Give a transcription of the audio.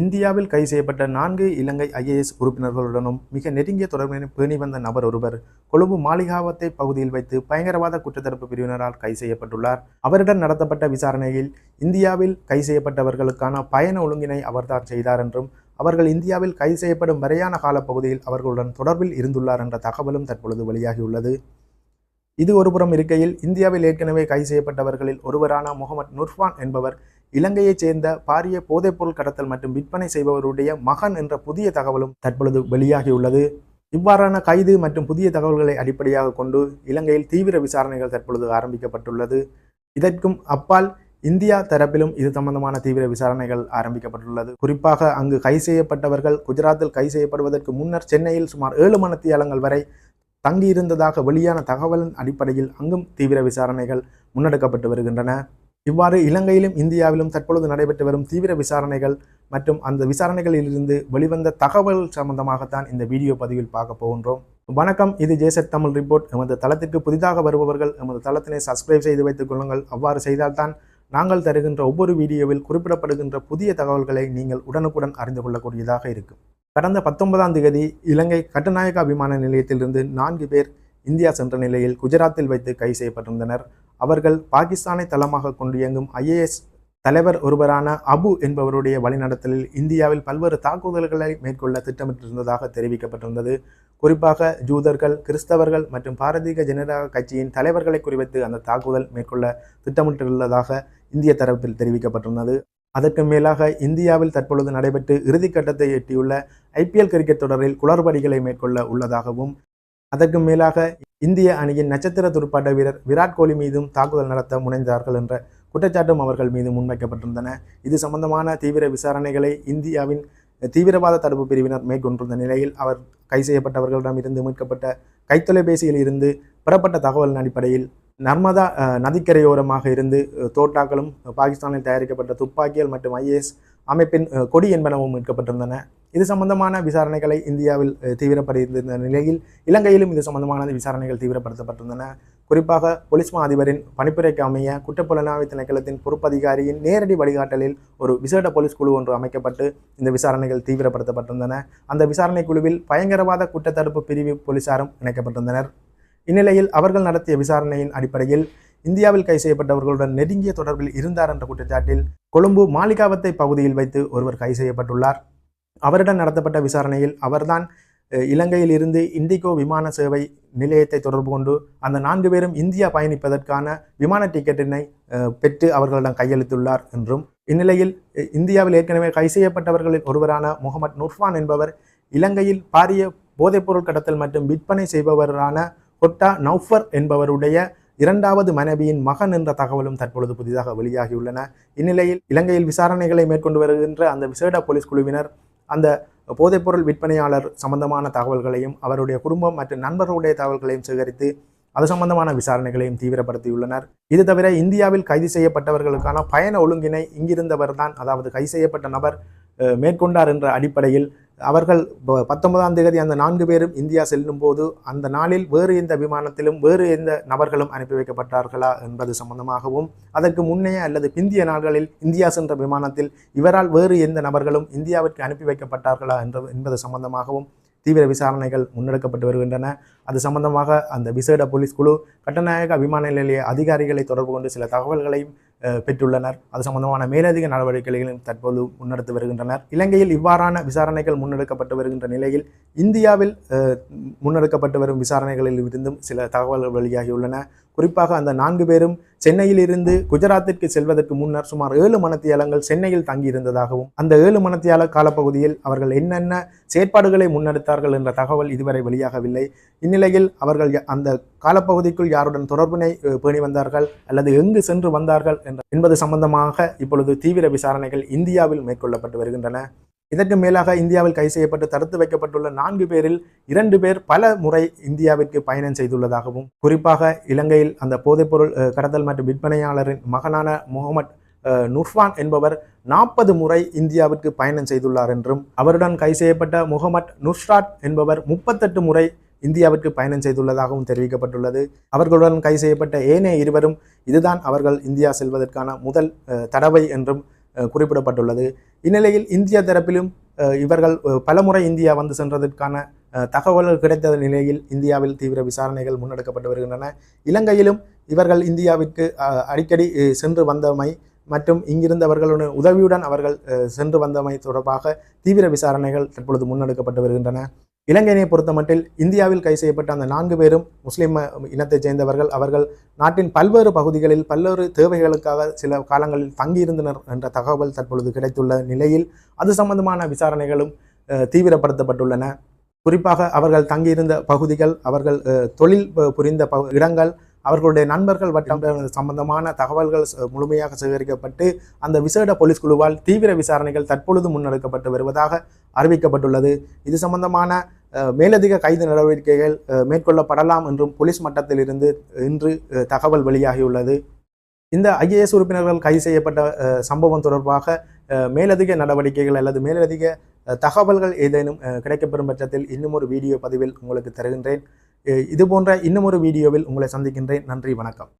இந்தியாவில் கைது செய்யப்பட்ட நான்கு இலங்கை ஐஏஎஸ் உறுப்பினர்களுடனும் மிக நெருங்கிய தொடர்பினை பேணி வந்த நபர் ஒருவர் கொழும்பு மாளிகாவத்தை பகுதியில் வைத்து பயங்கரவாத குற்றத்தடுப்பு பிரிவினரால் கைது செய்யப்பட்டுள்ளார். அவரிடம் நடத்தப்பட்ட விசாரணையில் இந்தியாவில் கைது செய்யப்பட்டவர்களுக்கான பயண ஒழுங்கினை அவர்தான் செய்தார் என்றும் அவர்கள் இந்தியாவில் கைது செய்யப்படும் வரையான காலப்பகுதியில் அவர்களுடன் தொடர்பில் இருந்துள்ளார் என்ற தகவலும் தற்பொழுது வெளியாகியுள்ளது. இது ஒருபுறம் இருக்கையில் இந்தியாவில் ஏற்கனவே கைது செய்யப்பட்டவர்களில் ஒருவரான முகமது நுர்ஃபான் என்பவர் இலங்கையைச் சேர்ந்த பாரிய போதைப்பொருள் கடத்தல் மற்றும் விற்பனை செய்பவருடைய மகன் என்ற புதிய தகவலும் தற்பொழுது வெளியாகியுள்ளது. இவ்வாறான கைது மற்றும் புதிய தகவல்களை அடிப்படையாக கொண்டு இலங்கையில் தீவிர விசாரணைகள் தற்பொழுது ஆரம்பிக்கப்பட்டுள்ளது. இதற்கும் அப்பால் இந்தியா தரப்பிலும் இது சம்பந்தமான தீவிர விசாரணைகள் ஆரம்பிக்கப்பட்டுள்ளது. குறிப்பாக அங்கு கை செய்யப்பட்டவர்கள் குஜராத்தில் கை செய்யப்படுவதற்கு முன்னர் சென்னையில் சுமார் ஏழு மணத்தியாலங்கள் வரை தங்கியிருந்ததாக வெளியான தகவலின் அடிப்படையில் அங்கும் தீவிர விசாரணைகள் முன்னெடுக்கப்பட்டு வருகின்றன. இவ்வாறு இலங்கையிலும் இந்தியாவிலும் தற்பொழுது நடைபெற்று வரும் தீவிர விசாரணைகள் மற்றும் அந்த விசாரணைகளிலிருந்து வெளிவந்த தகவல் சம்பந்தமாகத்தான் இந்த வீடியோ பதிவில் பார்க்க போகின்றோம். வணக்கம் இது ஜேசட் தமிழ் ரிப்போர்ட். எமது தளத்திற்கு புதிதாக வருபவர்கள் எமது தளத்தினை சப்ஸ்கிரைப் செய்து வைத்துக் கொள்ளுங்கள். அவ்வாறு செய்தால்தான் நாங்கள் தருகின்ற ஒவ்வொரு வீடியோவில் குறிப்பிடப்படுகின்ற புதிய தகவல்களை நீங்கள் உடனுக்குடன் அறிந்து கொள்ளக்கூடியதாக இருக்கும். கடந்த பத்தொன்பதாம் தேதி இலங்கை கட்டுநாயக்கா விமான நிலையத்திலிருந்து நான்கு பேர் இந்தியா சென்ற நிலையில் குஜராத்தில் வைத்து கைது செய்யப்பட்டிருந்தனர். அவர்கள் பாகிஸ்தானை தளமாக கொண்டு இயங்கும் ஐஏஎஸ் தலைவர் ஒருவரான அபு என்பவருடைய வழிநடத்தலில் இந்தியாவில் பல்வேறு தாக்குதல்களை மேற்கொள்ள திட்டமிட்டிருந்ததாக தெரிவிக்கப்பட்டிருந்தது. குறிப்பாக ஜூதர்கள் கிறிஸ்தவர்கள் மற்றும் பாரதிய ஜனதா கட்சியின் தலைவர்களை குறிவைத்து அந்த தாக்குதல் மேற்கொள்ள திட்டமிட்டுள்ளதாக இந்திய தரப்பில் தெரிவிக்கப்பட்டிருந்தது. அதற்கு மேலாக இந்தியாவில் தற்பொழுது நடைபெற்று இறுதிக்கட்டத்தை எட்டியுள்ள ஐபிஎல் கிரிக்கெட் தொடரில் குளறுபடிகளை மேற்கொள்ள உள்ளதாகவும் அதற்கு மேலாக இந்திய அணியின் நட்சத்திர துடுப்பாட்ட வீரர் விராட் கோலி மீதும் தாக்குதல் நடத்த முனைந்தார்கள் என்ற குற்றச்சாட்டும் அவர்கள் மீது முன்வைக்கப்பட்டிருந்தன. இது சம்பந்தமான தீவிர விசாரணைகளை இந்தியாவின் தீவிரவாத தடுப்பு பிரிவினர் மேற்கொண்டிருந்த நிலையில் அவர் கை செய்யப்பட்டவர்களிடம் இருந்து மீட்கப்பட்ட கைத்தொலைபேசியில் இருந்து பெறப்பட்ட தகவலின் அடிப்படையில் நர்மதா நதிக்கரையோரமாக இருந்து தோட்டாக்களும் பாகிஸ்தானில் தயாரிக்கப்பட்ட துப்பாக்கிகள் மற்றும் ஐஏஎஸ் அமைப்பின் கொடி என்பனவும் மீட்கப்பட்டிருந்தன. இது சம்பந்தமான விசாரணைகளை இந்தியாவில் தீவிரப்படுத்தியிருந்த நிலையில் இலங்கையிலும் இது சம்பந்தமான விசாரணைகள் தீவிரப்படுத்தப்பட்டிருந்தன. குறிப்பாக போலீஸ் மா அதிபரின் பணிப்புரைக்கு அமைய குற்றப்புலனாய்வு திணைக்களத்தின் பொறுப்பதிகாரியின் நேரடி வழிகாட்டலில் ஒரு விசேட போலீஸ் குழு ஒன்று அமைக்கப்பட்டு இந்த விசாரணைகள் தீவிரப்படுத்தப்பட்டிருந்தன. அந்த விசாரணை குழுவில் பயங்கரவாத குற்றத்தடுப்பு பிரிவு போலீசாரும் இணைக்கப்பட்டிருந்தனர். இந்நிலையில் அவர்கள் நடத்திய விசாரணையின் அடிப்படையில் இந்தியாவில் கை செய்யப்பட்டவர்களுடன் நெருங்கிய தொடர்பில் இருந்தார் என்ற குற்றச்சாட்டில் கொழும்பு மாளிகாவத்தை பகுதியில் வைத்து ஒருவர் கை செய்யப்பட்டுள்ளார். அவரிடம் நடத்தப்பட்ட விசாரணையில் அவர்தான் இலங்கையில் இருந்து இண்டிகோ விமான சேவை நிலையத்தை தொடர்பு கொண்டு அந்த நான்கு பேரும் இந்தியா பயணிப்பதற்கான விமான டிக்கெட்டினை பெற்று அவர்களிடம் கையளித்துள்ளார் என்றும் இந்நிலையில் இந்தியாவில் ஏற்கனவே கை செய்யப்பட்டவர்களில் ஒருவரான முகமது நுர்ஃபான் என்பவர் இலங்கையில் பாரிய போதைப்பொருள் கடத்தல் மற்றும் விற்பனை செய்பவரான கொட்டா நௌஃபர் என்பவருடைய இரண்டாவது மனைவியின் மகன் என்ற தகவலும் தற்பொழுது புதிதாக வெளியாகியுள்ளன. இந்நிலையில் இலங்கையில் விசாரணைகளை மேற்கொண்டு வருகின்ற அந்த விசேட போலீஸ் குழுவினர் அந்த போதைப்பொருள் விற்பனையாளர் சம்பந்தமான தகவல்களையும் அவருடைய குடும்பம் மற்றும் நண்பர்களுடைய தகவல்களையும் சேகரித்து அது சம்பந்தமான விசாரணைகளையும் தீவிரப்படுத்தியுள்ளனர். இது தவிர இந்தியாவில் கைது செய்யப்பட்டவர்களுக்கான பயண ஒழுங்கினை இங்கிருந்தவர் தான் அதாவது கைது செய்யப்பட்ட நபர் மேற்கொண்டார் என்ற அடிப்படையில் அவர்கள் பத்தொன்பதாம் தேதி அந்த நான்கு பேரும் இந்தியா செல்லும் போது அந்த நாளில் வேறு எந்த விமானத்திலும் வேறு எந்த நபர்களும் அனுப்பி வைக்கப்பட்டார்களா என்பது சம்பந்தமாகவும் அதற்கு முன்னைய அல்லது பிந்திய நாள்களில் இந்தியா சென்ற விமானத்தில் இவரால் வேறு எந்த நபர்களும் இந்தியாவிற்கு அனுப்பி வைக்கப்பட்டார்களா என்ற என்பது சம்பந்தமாகவும் தீவிர விசாரணைகள் முன்னெடுக்கப்பட்டு வருகின்றன. அது சம்பந்தமாக அந்த விசேட போலீஸ் குழு கட்டநாயக விமான நிலைய அதிகாரிகளை தொடர்பு கொண்டு சில தகவல்களையும் பெற்றுள்ளனர். அது சம்பந்தமான மேலதிக நடவடிக்கைகளையும் தற்போது முன்னெடுத்து வருகின்றனர். இலங்கையில் இவ்வாறான விசாரணைகள் முன்னெடுக்கப்பட்டு வருகின்ற நிலையில் இந்தியாவில் முன்னெடுக்கப்பட்டு வரும் விசாரணைகளில் இருந்தும் சில தகவல்கள் வெளியாகியுள்ளன. குறிப்பாக அந்த நான்கு பேரும் சென்னையில் இருந்து குஜராத்திற்கு செல்வதற்கு முன்னர் சுமார் ஏழு மணத்தியாலங்கள் சென்னையில் தங்கியிருந்ததாகவும் அந்த ஏழு மணத்தியால காலப்பகுதியில் அவர்கள் என்னென்ன செயற்பாடுகளை முன்னெடுத்தார்கள் என்ற தகவல் இதுவரை வெளியாகவில்லை. இந்நிலையில் அவர்கள் அந்த காலப்பகுதிக்குள் யாருடன் தொடர்பினை பேணி வந்தார்கள் அல்லது எங்கு சென்று வந்தார்கள் என்ற என்பது சம்பந்தமாக இப்பொழுது தீவிர விசாரணைகள் இந்தியாவில் மேற்கொள்ளப்பட்டு வருகின்றன. இதற்கு மேலாக இந்தியாவில் கைது செய்யப்பட்டு தடுத்து வைக்கப்பட்டுள்ள நான்கு பேரில் இரண்டு பேர் பல முறை இந்தியாவிற்கு பயணம் செய்துள்ளதாகவும் குறிப்பாக இலங்கையில் அந்த போதைப்பொருள் கடத்தல் மற்றும் விற்பனையாளரின் மகனான முகமது நுர்ஃபான் என்பவர் நாற்பது முறை இந்தியாவிற்கு பயணம் செய்துள்ளார் என்றும் அவருடன் கை செய்யப்பட்ட முகமது நுஸ்ராட் என்பவர் முப்பத்தெட்டு முறை இந்தியாவிற்கு பயணம் செய்துள்ளதாகவும் தெரிவிக்கப்பட்டுள்ளது. அவர்களுடன் கை செய்யப்பட்ட ஏனைய இருவரும் இதுதான் அவர்கள் இந்தியா செல்வதற்கான முதல் தடவை என்றும் குறிப்பிடப்பட்டுள்ளது. இந்நிலையில் இந்திய தரப்பிலும் இவர்கள் பலமுறை இந்தியா வந்து சென்றதற்கான தகவல்கள் கிடைத்த நிலையில் இந்தியாவில் தீவிர விசாரணைகள் முன்னெடுக்கப்பட்டு வருகின்றன. இலங்கையிலும் இவர்கள் இந்தியாவிற்கு அடிக்கடி சென்று வந்தமை மற்றும் இங்கிருந்தவர்களுடன் உதவியுடன் அவர்கள் சென்று வந்தமை தொடர்பாக தீவிர விசாரணைகள் தற்பொழுது முன்னெடுக்கப்பட்டு வருகின்றன. இலங்கையினை பொறுத்தமட்டில் இந்தியாவில் கைது செய்யப்பட்ட அந்த நான்கு பேரும் முஸ்லீம் இனத்தைச் சேர்ந்தவர்கள். அவர்கள் நாட்டின் பல்வேறு பகுதிகளில் பல்வேறு தேவைகளுக்காக சில காலங்களில் தங்கியிருந்தனர் என்ற தகவல் தற்பொழுது கிடைத்துள்ள நிலையில் அது சம்பந்தமான விசாரணைகளும் தீவிரப்படுத்தப்பட்டுள்ளன. குறிப்பாக அவர்கள் தங்கியிருந்த பகுதிகள் அவர்கள் தொழில் புரிந்த பகு- இடங்கள் அவர்களுடைய நண்பர்கள் வட்டம் சம்பந்தமான தகவல்கள் முழுமையாக சேகரிக்கப்பட்டு அந்த விசேட போலீஸ் குழுவால் தீவிர விசாரணைகள் தற்பொழுது முன்னெடுக்கப்பட்டு வருவதாக அறிவிக்கப்பட்டுள்ளது. இது சம்பந்தமான மேலதிக கைது நடவடிக்கைகள் மேற்கொள்ளப்படலாம் என்றும் போலீஸ் மட்டத்தில் இருந்து இன்று தகவல் வெளியாகியுள்ளது. இந்த ஐஏஎஸ் உறுப்பினர்கள் கைது செய்யப்பட்ட சம்பவம் தொடர்பாக மேலதிக நடவடிக்கைகள் அல்லது மேலதிக தகவல்கள் ஏதேனும் கிடைக்கப்பெறும் பட்சத்தில் இன்னும் ஒரு வீடியோ பதிவில் உங்களுக்கு தருகின்றேன். இது போன்ற இன்னும் ஒரு வீடியோவில் உங்களை சந்திக்கின்றேன். நன்றி வணக்கம்.